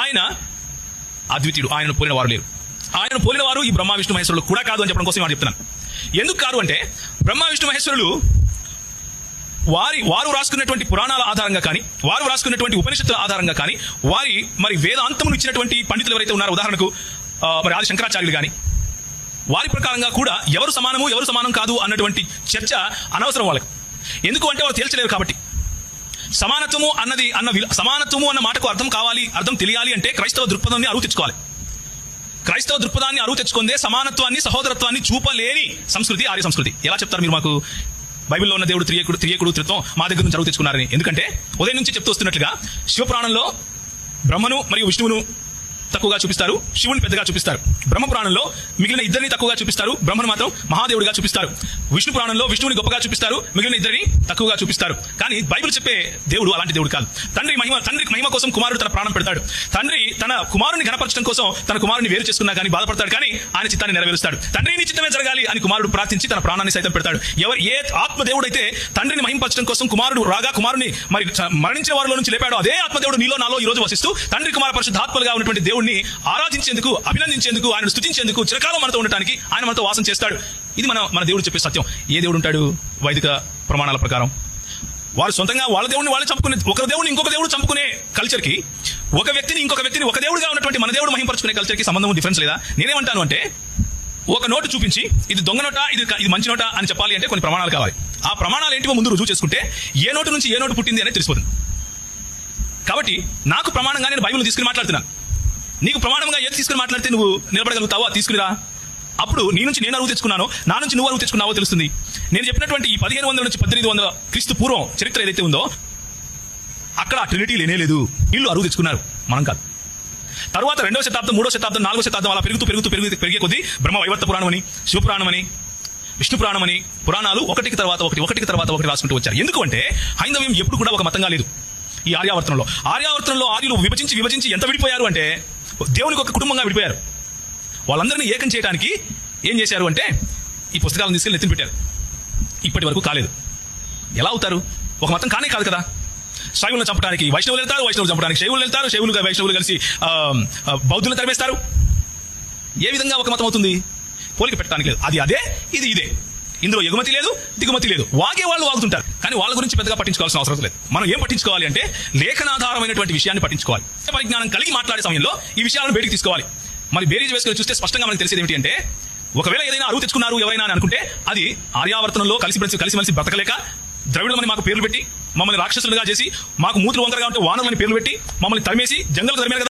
ఆయన అద్వితీయుడు. ఆయనను పోలిన వారు లేరు. ఆయనను పోలిన వారు ఈ బ్రహ్మ విష్ణు మహేశ్వరులు కూడా కాదు అని చెప్పడం కోసం నేను చెప్తున్నాను. ఎందుకు కాదు అంటే బ్రహ్మ విష్ణు మహేశ్వరులు వారి వారు రాసుకున్నటువంటి పురాణాల ఆధారంగా కానీ వారు రాసుకున్నటువంటి ఉపనిషత్తుల ఆధారంగా కానీ వారి మరి వేదాంతమును ఇచ్చినటువంటి పండితులు ఎవరైతే ఉన్నారో ఉదాహరణకు మరి ఆది శంకరాచార్యులు కానీ వారి ప్రకారంగా కూడా ఎవరు సమానము ఎవరు సమానం కాదు అన్నటువంటి చర్చ అనవసరం వాళ్ళకి. ఎందుకు అంటే వాళ్ళు తేల్చలేరు కాబట్టి. సమానత్వము అన్నది అన్న సమానత్వము అన్న మాటకు అర్థం కావాలి అర్థం తెలియాలి అంటే క్రైస్తవ దృక్పథాన్ని అరువు తెచ్చుకోవాలి. క్రైస్తవ దృక్పథాన్ని అరువు తెచ్చుకుందే సమానత్వాన్ని సహోదరత్వాన్ని చూపలేని సంస్కృతి ఆర్య సంస్కృతి. ఎలా చెప్తారు మీరు మాకు? బైబిల్లో ఉన్న దేవుడు త్రియకుడు త్రియకుడు త్రిత్వం మా దగ్గర నుంచి అరువు తెచ్చుకున్నారని. ఎందుకంటే ఉదయం నుంచి చెప్తూ వస్తున్నట్లుగా శివపురాణంలో బ్రహ్మను మరియు విష్ణువును తక్కువగా చూపిస్తారు. శివుని పెద్దగా చూపిస్తారు. బ్రహ్మ పురాణంలో మిగిలిన ఇద్దరిని తక్కువగా చూపిస్తారు. బ్రహ్మను మాత్రం మహాదేవుడిగా చూపిస్తారు. విష్ణు పురాణంలో విష్ణువుని గొప్పగా చూపిస్తారు. మిగిలిన ఇద్దరిని తక్కువగా చూపిస్తారు. కానీ బైబిల్ చెప్పే దేవుడు అలాంటి దేవుడు కాదు. తండ్రి మహిమ తండ్రి మహిమ కోసం కుమారుడు తన ప్రాణం పెడతాడు. తండ్రి తన కుమారుని గణపరచడం కోసం తన కుమారుని వేరు చేసుకున్నా కానీ బాధపడతాడు. కానీ ఆయన చిత్తాన్ని నెరవేరుస్తాడు. తండ్రి నీ చిత్తమే జరగాలి అని కుమారుడు ప్రార్థించి తన ప్రాణాన్ని సైతం పెడతాడు. ఎవరు ఏ ఆత్మదేవుడైతే తండ్రిని మహింపరచడం కోసం కుమారుడు రాగా కుమారుని మరి చ- మరణించిన వారిలో నుంచి లేపాడు అదే ఆత్మదేవుడు నీలో నాలో ఈ రోజు వసిస్తూ తండ్రి కుమార పరిశుద్ధాత్మలుగా ఉన్నటువంటి దేవుణ్ణి ఆరాధించేందుకు అభినందించేందుకు ఆయన స్థుతించేందుకు చిరకాలం మనతో ఉండటానికి ఆయన మనతో వాసం చేస్తాడు. ఇది మన మన దేవుడు చెప్పే సత్యం. ఏ దేవుడు ఉంటాడు? వైదిక ప్రమాణాల ప్రకారం. వారు సొంతంగా వాళ్ళ దేవుడిని వాళ్ళు చంపుకునే ఒక దేవుడిని ఇంకొక దేవుడు చంపుకునే కల్చర్కి ఒక వ్యక్తిని ఇంకొక వ్యక్తిని ఒక దేవుడిగా ఉన్నటువంటి మన దేవుడు మహింపరచుకునే కల్చర్కి సంబంధం డిఫరెన్స్ లేదా? నేనేమంటాను అంటే ఒక నోటు చూపించి ఇది దొంగ నోట ఇది ఇది మంచి నోట అని చెప్పాలి అంటే కొన్ని ప్రమాణాలు కావాలి. ఆ ప్రమాణాలు ఏంటివో ముందు రుజువు చేసుకుంటే ఏ నోటు నుంచి ఏ నోటు పుట్టింది అనేది తెలిసిపోతుంది. కాబట్టి నాకు ప్రమాణంగా నేను బైబిల్ తీసుకుని మాట్లాడుతున్నాను. నీకు ప్రమాణంగా ఏది తీసుకుని మాట్లాడితే నువ్వు నిలబడగలుగుతావో? తీసుకునిరా. అప్పుడు నీ నుంచి నేను అరువు తెచ్చుకున్నాను నా నుంచి నువ్వు అరువు తెచ్చుకున్నావో తెలుస్తుంది. నేను చెప్పినటువంటి ఈ పదిహేను వందల నుంచి పద్దెనిమిది వందల క్రీస్తు పూర్వం చరిత్ర ఏదైతే ఉందో అక్కడ ఆ ట్రినిటీ లేనే లేదు. వీళ్ళు అరువు తెచ్చుకున్నారు. మనం కాదు. తర్వాత రెండవ శతాబ్దం మూడవ శతాబ్దం నాలుగో శతాబ్దం అలా పెరుగుతూ పెరుగుతూ పెరుగు పెరిగే కొద్దీ బ్రహ్మ వైవర్త పురాణం అని శివపురాణం అని విష్ణు పురాణం అని పురాణాలు ఒకటికి తర్వాత ఒకటి ఒకటికి తర్వాత ఒకటి రాసుకుంటూ వచ్చారు. ఎందుకంటే హైందవ్యం ఎప్పుడు కూడా ఒక మతంగా లేదు ఈ ఆర్యావర్తనంలో. ఆర్యావర్తనంలో ఆర్యులు విభజించి విభజించి ఎంత విడిపోయారు అంటే దేవునికి ఒక కుటుంబంగా విడిపోయారు. వాళ్ళందరినీ ఏకం చేయడానికి ఏం చేశారు అంటే ఈ పుస్తకాలను తీసుకెళ్ళి ఎత్తిన పెట్టారు. ఇప్పటి వరకు కాలేదు. ఎలా అవుతారు? ఒక మతం కానే కాదు కదా. శైవులను చంపడానికి వైష్ణవులు వెళ్తారు వైష్ణవులు చంపడానికి శైవులు వెళ్తారు శైవులు వైష్ణవులు కలిసి బౌద్ధులను తరిమేస్తారు. ఏ విధంగా ఒక మతం అవుతుంది? పోలిక పెట్టడానికి లేదు. అది అదే ఇది ఇదే. ఇందులో ఎగుమతి లేదు దిగుమతి లేదు. వాగే వాళ్ళు వాగుతుంటారు. కానీ వాళ్ళ గురించి పెద్దగా పట్టించుకోవాల్సిన అవసరం లేదు. మనం ఏం పట్టించుకోవాలి అంటే లేఖనాధారమైనటువంటి విషయాన్ని పట్టించుకోవాలి. పరిజ్ఞానం కలిగి మాట్లాడే సమయంలో ఈ విషయాలను బయటికి తీసుకోవాలి. మరి బేరీజ్ వేసుకొని చూస్తే స్పష్టంగా మనకు తెలిసేది ఏమిటి అంటే ఒకవేళ ఏదైనా అరువు తెచ్చుకున్నారు ఎవరైనా అని అనుకుంటే అది ఆర్యావర్తనంలో కలిసి కలిసి కలిసిమెలిసి బ్రతకలేక ద్రవిడమని మాకు పేర్లు పెట్టి మమ్మల్ని రాక్షసులుగా చేసి మాకు మూతులు వంకరగా ఉంటే వానరులని పేర్లు పెట్టి మమ్మల్ని తరిమేసి జంగల్ తరిమే